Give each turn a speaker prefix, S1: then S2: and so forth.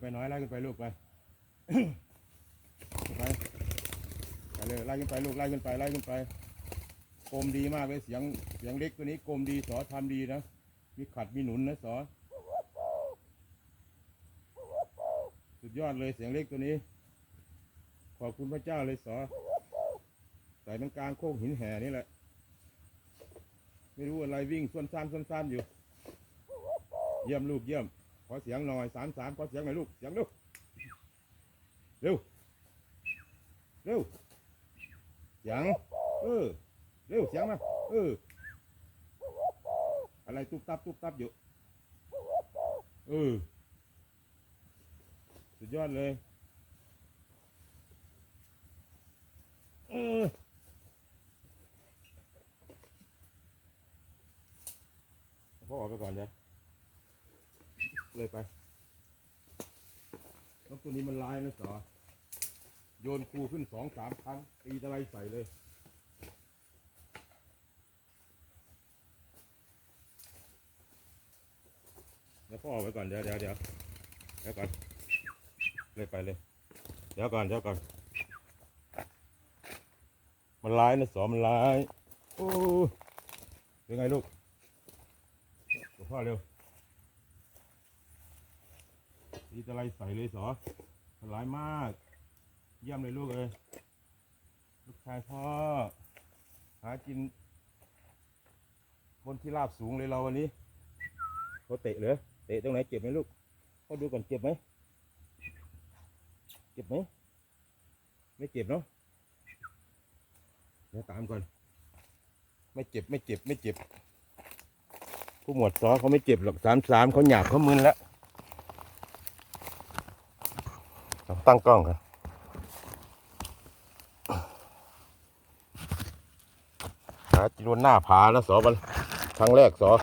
S1: ไปน้อยไล่ขึ้นไปลูกไปไปไปเลยไล่ขึ้นไปลูกไล่ขึ้นไปไล่ขึ้นไปกลมดีมากเลยเสียงเสียงเล็กตัวนี้กลมดีสอทำดีนะมีขัดมีหนุนนะสอสุดยอดเลยเสียงเล็กตัวนี้ ขอบคุณพระเจ้าเลยสอใส่มันกลางโค้งหินแห่นี่แหละ ไม่รู้อะไรวิ่งส่วนซ่านส่วนซ่านอยู่ เยี่ยมลูกเยี่ยม อเสียงหน่อยสามสามขอเสียงหน่อยลูกเสียงลูกเร็วเร็วเสียงเออเร็วเสียงมาเอออะไรตุ๊บตับตุ๊บตับอยู่เออสุดยอดเลยเออพ่อออกไปก่อนจ้ะ เลยไปนกตัวนี้มันลายนะสอโยนครูขึ้นสองสามครั้งตีตะไลใส่เลยเดี๋ยวพ่อออกไปก่อนเดี๋ยวเดี๋ยวเดี๋ยวเดี๋ยวก่อนเลยไปเลย เดี๋ยวก่อนเดี๋ยวก่อนมันร้ายนะสอมันร้ายโอ้เป็นไงลูกหลวงพ่อเร็ว นี่จะไลใส่เลยสอมันร้ายมาก เยี่ยมเลยลูกเอ้ยลูกชายพ่อ หากิน บนที่ราบสูงเลยเราวันนี้เขาเตะเหรอเตะตรงไหนเจ็บไหมลูกเขาดูก่อนเจ็บไหมเจ็บไหมไม่เจ็บเนาะเดี๋ยวตามก่อน ไม่เจ็บไม่เจ็บไม่เจ็บ ผู้หมวดซอเขาไม่เจ็บหรอกสามสามเขาหยาบเขามึนแล้วเอา ตั้งกล้องครับหาจีนวนหน้าผาแล้วสอบันครั้งแรกสอ